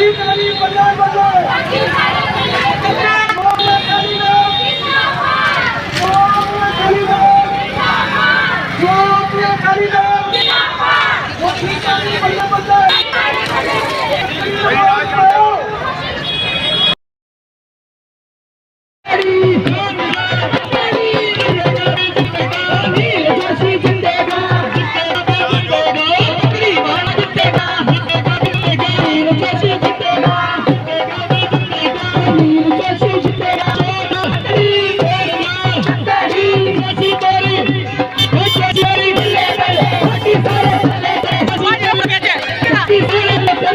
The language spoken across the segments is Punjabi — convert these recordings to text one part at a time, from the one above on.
ਜੋਸ਼ੀ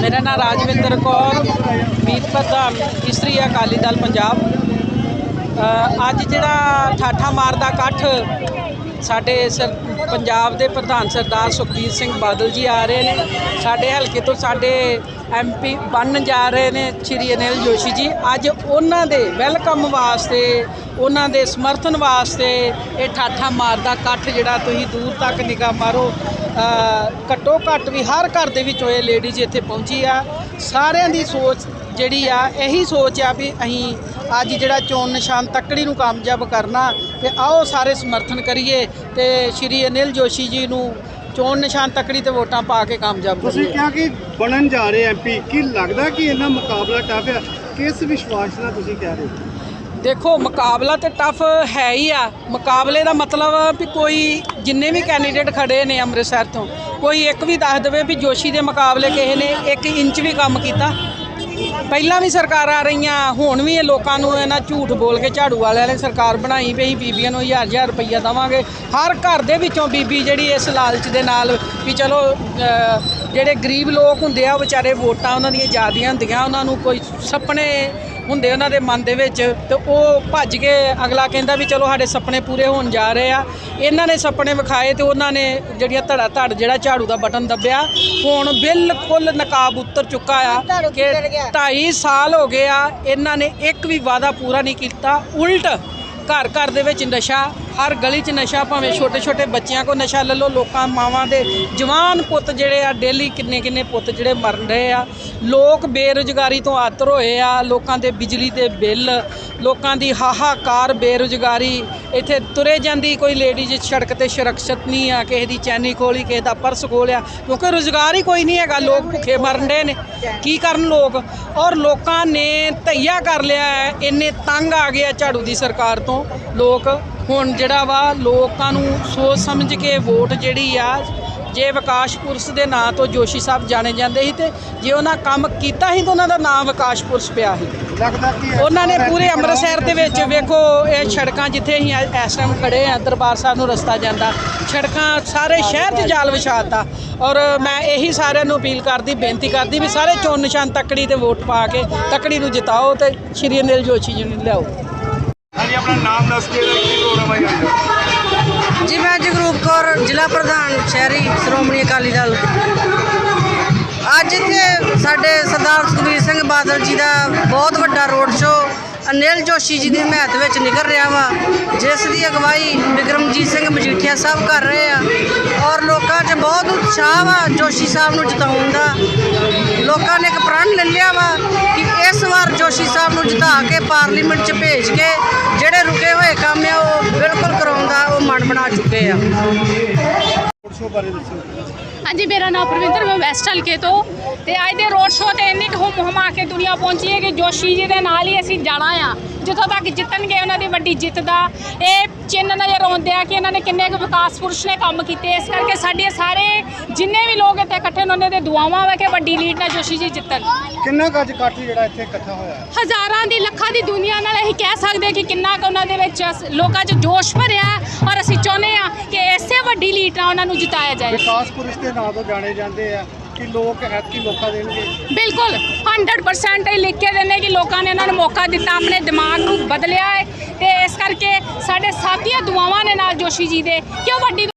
ਮੇਰਾ ਨਾਮ ਰਾਜਵਿੰਦਰ ਕੌਰ ਮੀਤ ਪ੍ਰਧਾਨ ਇਸਤਰੀ ਅਕਾਲੀ ਦਲ ਪੰਜਾਬ। ਅੱਜ ਜਿਹੜਾ ਠਾਠਾ ਮਾਰਦਾ ਇਕੱਠ, ਸਾਡੇ ਸਰ, ਪੰਜਾਬ ਦੇ ਪ੍ਰਧਾਨ ਸਰਦਾਰ ਸੁਖਬੀਰ ਸਿੰਘ ਬਾਦਲ ਜੀ ਆ ਰਹੇ ਨੇ। ਸਾਡੇ ਹਲਕੇ ਤੋਂ ਸਾਡੇ ਐਮਪੀ ਬਣਨ ਜਾ ਰਹੇ ਨੇ, ਸ਼੍ਰੀ ਅਨਿਲ ਜੋਸ਼ੀ ਜੀ। ਅੱਜ ਉਹਨਾਂ ਦੇ ਵੈਲਕਮ ਵਾਸਤੇ, ਉਹਨਾਂ ਦੇ ਸਮਰਥਨ ਵਾਸਤੇ ਇਹ ਠਾਠਾ ਮਾਰਦਾ ਇਕੱਠ ਜਿਹੜਾ ਤੁਸੀਂ ਦੂਰ ਤੱਕ ਨਿਗਾਹ ਮਾਰੋ। ਘੱਟੋ ਘੱਟ ਵੀ ਹਰ ਘਰ ਦੇ ਵਿੱਚ ਇਹ ਲੇਡੀਜ਼ ਇੱਥੇ ਪਹੁੰਚੀ ਆ। ਸਾਰਿਆਂ ਦੀ ਸੋਚ ਜਿਹੜੀ ਆ, ਇਹੀ ਸੋਚ ਆ ਵੀ ਅਸੀਂ ਅੱਜ ਜਿਹੜਾ ਚੋਣ ਨਿਸ਼ਾਨ ਤੱਕੜੀ ਨੂੰ ਕਾਮਯਾਬ ਕਰਨਾ ਤੇ ਆਓ ਸਾਰੇ ਸਮਰਥਨ ਕਰੀਏ ਤੇ ਸ਼੍ਰੀ ਅਨਿਲ ਜੋਸ਼ੀ ਜੀ ਨੂੰ ਚੋਣ ਨਿਸ਼ਾਨ ਤੱਕੜੀ ਤੇ ਵੋਟਾਂ ਪਾ ਕੇ ਕਾਮਯਾਬ ਤੁਸੀਂ ਕਰੀਏ। ਕਿਹਾ ਕਿ ਬਣਨ ਜਾ ਰਹੇ ਐਮਪੀ ਕੀ ਲੱਗਦਾ ਕਿ ਇਹਨਾਂ ਮੁਕਾਬਲਾ ਟਫ ਹੈ? ਕਿਸ ਵਿਸ਼ਵਾਸ ਨਾਲ ਤੁਸੀਂ ਕਹਿ ਰਹੇ ਹੋ? ਦੇਖੋ ਮੁਕਾਬਲਾ ਤੇ ਟਫ ਹੈ ਹੀ ਆ। ਮੁਕਾਬਲੇ ਦਾ ਮਤਲਬ ਵੀ ਕੋਈ ਜਿੰਨੇ ਵੀ ਕੈਂਡੀਡੇਟ ਖੜੇ ਨੇ ਅੰਮ੍ਰਿਤਸਰ ਤੋਂ ਕੋਈ ਇੱਕ ਵੀ ਦੱਸ ਦੇਵੇ ਵੀ ਜੋਸ਼ੀ ਦੇ ਮੁਕਾਬਲੇ ਕਿਸੇ ਨੇ 1 ਇੰਚ ਵੀ ਕੰਮ ਕੀਤਾ। ਪਹਿਲਾਂ ਵੀ ਸਰਕਾਰਾਂ ਰਹੀਆਂ, ਹੁਣ ਵੀ ਇਹ ਲੋਕਾਂ ਨੂੰ ਇਹਨਾਂ ਝੂਠ ਬੋਲ ਕੇ ਝਾੜੂ ਵਾਲਿਆਂ ਨੇ ਸਰਕਾਰ ਬਣਾਈ ਵੀ ਅਸੀਂ ਬੀਬੀਆਂ ਨੂੰ ਹਜ਼ਾਰ ਹਜ਼ਾਰ ਰੁਪਈਆ ਦੇਵਾਂਗੇ। ਹਰ ਘਰ ਦੇ ਵਿੱਚੋਂ ਬੀਬੀ ਜਿਹੜੀ ਇਸ ਲਾਲਚ ਦੇ ਨਾਲ ਵੀ ਚਲੋ ਜਿਹੜੇ ਗਰੀਬ ਲੋਕ ਹੁੰਦੇ ਆ, ਉਹ ਵਿਚਾਰੇ ਵੋਟਾਂ ਉਹਨਾਂ ਦੀਆਂ ਜ਼ਿਆਦੀਆਂ ਹੁੰਦੀਆਂ, ਉਹਨਾਂ ਨੂੰ ਕੋਈ ਸੁਪਨੇ ਹੁੰਦੇ ਉਹਨਾਂ ਦੇ ਮਨ ਦੇ ਵਿੱਚ ਤੇ ਉਹ ਭੱਜ ਕੇ ਅਗਲਾ ਕਹਿੰਦਾ ਵੀ ਚਲੋ ਸਾਡੇ ਸੁਪਨੇ ਪੂਰੇ ਹੋਣ ਜਾ ਰਹੇ ਆ। ਇਹਨਾਂ ਨੇ ਸੁਪਨੇ ਵਿਖਾਏ ਤੇ ਉਹਨਾਂ ਨੇ ਜਿਹੜੀਆਂ ਧੜਾ ਧੜ ਜਿਹੜਾ ਝਾੜੂ ਦਾ ਬਟਨ ਦੱਬਿਆ ਹੁਣ ਬਿਲਕੁਲ ਨਕਾਬ ਉਤਰ ਚੁੱਕਾ ਆ ਕਿ 2.5 ਸਾਲ ਹੋ ਗਏ ਆ ਇਹਨਾਂ ਨੇ ਇੱਕ ਵੀ ਵਾਅਦਾ ਪੂਰਾ ਨਹੀਂ ਕੀਤਾ ਉਲਟ ਘਰ ਘਰ ਦੇ ਵਿੱਚ ਨਸ਼ਾ, ਹਰ ਗਲੀ 'ਚ ਨਸ਼ਾ, ਭਾਵੇਂ ਛੋਟੇ ਛੋਟੇ ਬੱਚਿਆਂ ਕੋ ਨਸ਼ਾ ਲੈ ਲਓ, ਲੋਕਾਂ ਮਾਵਾਂ ਦੇ ਜਵਾਨ ਪੁੱਤ ਜਿਹੜੇ ਆ, ਡੇਲੀ ਕਿੰਨੇ ਕਿੰਨੇ ਪੁੱਤ ਜਿਹੜੇ ਮਰਨ ਰਹੇ ਆ। ਲੋਕ ਬੇਰੁਜ਼ਗਾਰੀ ਤੋਂ ਆਤਰ ਹੋਏ ਆ, ਲੋਕਾਂ ਦੇ ਬਿਜਲੀ ਦੇ ਬਿੱਲ, ਲੋਕਾਂ ਦੀ ਹਾਹਾਕਾਰ ਬੇਰੁਜ਼ਗਾਰੀ ਇੱਥੇ ਤੁਰੇ ਜਾਂਦੀ ਕੋਈ ਲੇਡੀਜ਼ ਸੜਕ ਤੇ ਸੁਰੱਖਿਅਤ ਨਹੀਂ ਆ, ਕਿਸੇ ਦੀ ਚੈਨੀ ਖੋਲੀ, ਕਿਸੇ ਦਾ ਪਰਸ ਖੋਲਿਆ, ਕਿਉਂਕਿ ਰੁਜ਼ਗਾਰ ਹੀ ਕੋਈ ਨਹੀਂ ਹੈਗਾ, ਲੋਕ ਭੁੱਖੇ ਮਰਨ ਦੇ ਨੇ। ਕੀ ਕਰਨ ਲੋਕ? ਔਰ ਲੋਕਾਂ ਨੇ ਧਈਆ ਕਰ ਲਿਆ ਹੈ, ਇੰਨੇ ਤੰਗ ਆ ਗਏ ਆ ਝਾੜੂ ਦੀ ਸਰਕਾਰ ਤੋਂ। ਲੋਕ ਹੁਣ ਜਿਹੜਾ ਵਾ, ਲੋਕਾਂ ਨੂੰ ਸੋਚ ਸਮਝ ਕੇ ਵੋਟ ਜਿਹੜੀ ਆ, ਜੇ ਵਿਕਾਸ ਪੁਰਸ਼ ਦੇ ਨਾਂ ਤੋਂ ਜੋਸ਼ੀ ਸਾਹਿਬ ਜਾਣੇ ਜਾਂਦੇ ਸੀ ਤੇ ਜੇ ਉਹਨਾਂ ਕੰਮ ਕੀਤਾ ਸੀ ਤਾਂ ਉਹਨਾਂ ਦਾ ਨਾਮ ਵਿਕਾਸ ਪੁਰਸ਼ ਪਿਆ ਸੀ। ਲੱਗਦਾ ਕਿ ਉਹਨਾਂ ਨੇ ਪੂਰੇ ਅੰਮ੍ਰਿਤਸਰ ਦੇ ਵਿੱਚ ਵੇਖੋ ਇਹ ਸੜਕਾਂ ਜਿੱਥੇ ਅਸੀਂ ਅੱਜ ਇਸ ਟਾਈਮ ਖੜੇ ਆ ਦਰਬਾਰ ਸਾਹਿਬ ਨੂੰ ਰਸਤਾ ਜਾਂਦਾ। ਸੜਕਾਂ ਸਾਰੇ ਸ਼ਹਿਰ 'ਚ ਜਾਲ ਵਿਛਾਤਾ। ਔਰ ਮੈਂ ਇਹੀ ਸਾਰਿਆਂ ਨੂੰ ਅਪੀਲ ਕਰਦੀ ਬੇਨਤੀ ਕਰਦੀ ਵੀ ਸਾਰੇ ਚੋਣ ਨਿਸ਼ਾਨ ਤੱਕੜੀ ਤੇ ਵੋਟ ਪਾ ਕੇ ਤੱਕੜੀ ਨੂੰ ਜਿਤਾਓ ਤੇ ਸ਼੍ਰੀ ਅਨਿਲ ਜੋਸ਼ੀ ਜੀ ਨੂੰ ਲਿਆਓ। ਹਾਂਜੀ ਆਪਣਾ ਨਾਮ ਦੱਸ ਕੇ ਕੀ ਪ੍ਰੋਗਰਾਮ ਆਇਆ ਜੀ ਮੈਂ ਜਗਰੂਪ ਕੌਰ ਜ਼ਿਲ੍ਹਾ ਪ੍ਰਧਾਨ ਸ਼ਹਿਰੀ ਸ਼੍ਰੋਮਣੀ ਅਕਾਲੀ ਦਲ। ਅੱਜ ਇੱਥੇ ਸਾਡੇ ਸਰਦਾਰ ਸੁਖਬੀਰ ਸਿੰਘ ਬਾਦਲ ਜੀ ਦਾ ਬਹੁਤ ਵੱਡਾ ਰੋਡ ਸ਼ੋਅ, ਅਨਿਲ ਜੋਸ਼ੀ ਜੀ ਦੀ ਹਮਾਇਤ ਵਿੱਚ ਨਿਕਲ ਰਿਹਾ ਵਾ, ਜਿਸ ਦੀ ਅਗਵਾਈ ਬਿਕਰਮਜੀਤ ਸਿੰਘ ਮਜੀਠੀਆ ਸਾਹਿਬ ਕਰ ਰਹੇ ਆ। ਔਰ ਲੋਕਾਂ 'ਚ ਬਹੁਤ ਉਤਸ਼ਾਹ ਵਾ ਜੋਸ਼ੀ ਸਾਹਿਬ ਨੂੰ ਜਿਤਾਉਣ ਦਾ। ਲੋਕਾਂ ਨੇ ਇੱਕ ਪ੍ਰਣ ਲੈ ਲਿਆ ਵਾ ਕਿ ਇਸ ਵਾਰ ਜੋਸ਼ੀ ਸਾਹਿਬ ਨੂੰ ਜਿਤਾ ਕੇ ਪਾਰਲੀਮੈਂਟ 'ਚ ਭੇਜ ਕੇ ਜਿਹੜੇ ਰੁਕੇ ਹੋਏ ਕੰਮ ਆ, ਉਹ ਬਿਲਕੁਲ ਕਰਾਉਣ ਦਾ ਉਹ ਮਨ ਬਣਾ ਚੁੱਕੇ ਆ। ਸ਼ੋਅ ਬਾਰੇ ਦੱਸੋ। ਹਾਂਜੀ ਮੇਰਾ ਨਾਮ ਪ੍ਰਵਿੰਦਰ ਮੈਂ ਵੈਸਟ ਹਲਕੇ ਤੋਂ। ਤੇ ਅੱਜ ਦੇ ਰੋਡ ਸ਼ੋਅ ਤੇ ਇੰਨੀ ਕੁ ਹੁਮ ਹੁਮਾ ਕੇ ਦੁਨੀਆ ਪਹੁੰਚੀ ਹੈ ਕਿ ਜੋਸ਼ੀ ਜੀ ਦੇ ਨਾਲ ਹੀ ਅਸੀਂ ਜਾਣਾ ਆ। ਜਿੱਥੋਂ ਤੱਕ ਜਿੱਤਣਗੇ ਉਹਨਾਂ ਦੀ ਵੱਡੀ ਜਿੱਤ ਦਾ ਇਹ ਚਿੰਨ੍ਹ ਨਜ਼ਰ ਆਉਂਦੇ ਆ ਕਿ ਇਹਨਾਂ ਨੇ ਕਿੰਨੇ ਕੁ ਵਿਕਾਸ ਪੁਰਸ਼ ਨੇ ਕੰਮ ਕੀਤੇ। ਇਸ ਕਰਕੇ ਸਾਡੇ ਸਾਰੇ ਜਿੰਨੇ ਵੀ ਲੋਕ ਇੱਥੇ ਇਕੱਠੇ ਨੇ ਉਹਨਾਂ ਦੇ ਦੁਆਵਾਂ ਵਾ ਕਿ ਵੱਡੀ ਲੀਡ ਨਾਲ ਜੋਸ਼ੀ ਜੀ ਜਿੱਤਣ। ਕਿੰਨਾ ਕੁ ਅੱਜ ਇਕੱਠ ਜਿਹੜਾ ਇੱਥੇ ਇਕੱਠਾ ਹੋਇਆ ਹੈ? ਹਜ਼ਾਰਾਂ ਦੀ ਲੱਖਾਂ ਦੀ ਦੁਨੀਆ ਨਾਲ ਅਸੀਂ ਕਹਿ ਸਕਦੇ ਕਿ ਕਿੰਨਾ ਕੁ ਉਹਨਾਂ ਦੇ ਵਿੱਚ ਲੋਕਾਂ 'ਚ ਜੋਸ਼ ਭਰਿਆ ਔਰ ਅਸੀਂ ਚਾਹੁੰਦੇ ਹਾਂ ਕਿ ਇਸੇ ਵੱਡੀ ਲੀਡ ਨਾਲ ਉਹਨਾਂ ਨੂੰ ਜਿਤਾਇਆ ਜਾਏ। ਵਿਕਾਸ ਪੁਰਸ਼ ਦੇ ਨਾਂ ਤੋਂ ਜਾਣੇ ਜਾਂਦੇ ਆ ਕਿ ਲੋਕ ਐਤਕੀ ਮੌਕਾ ਦੇਣਗੇ। ਬਿਲਕੁਲ 100% ਇਹ ਲਿਖ ਕੇ ਦਿੰਦੇ ਕਿ ਲੋਕਾਂ ਨੇ ਇਹਨਾਂ ਨੂੰ ਮੌਕਾ ਦਿੱਤਾ ਆਪਣੇ ਦਿਮਾਗ ਨੂੰ ਬਦਲਿਆ ਹੈ ਤੇ ਇਸ ਕਰਕੇ ਸਾਡੇ ਸਾਥੀਆਂ ਦੁਆਵਾਂ ਨੇ ਨਾਲ ਜੋਸ਼ੀ ਜੀ ਦੇ ਕਿ ਉਹ ਵੱਡੀ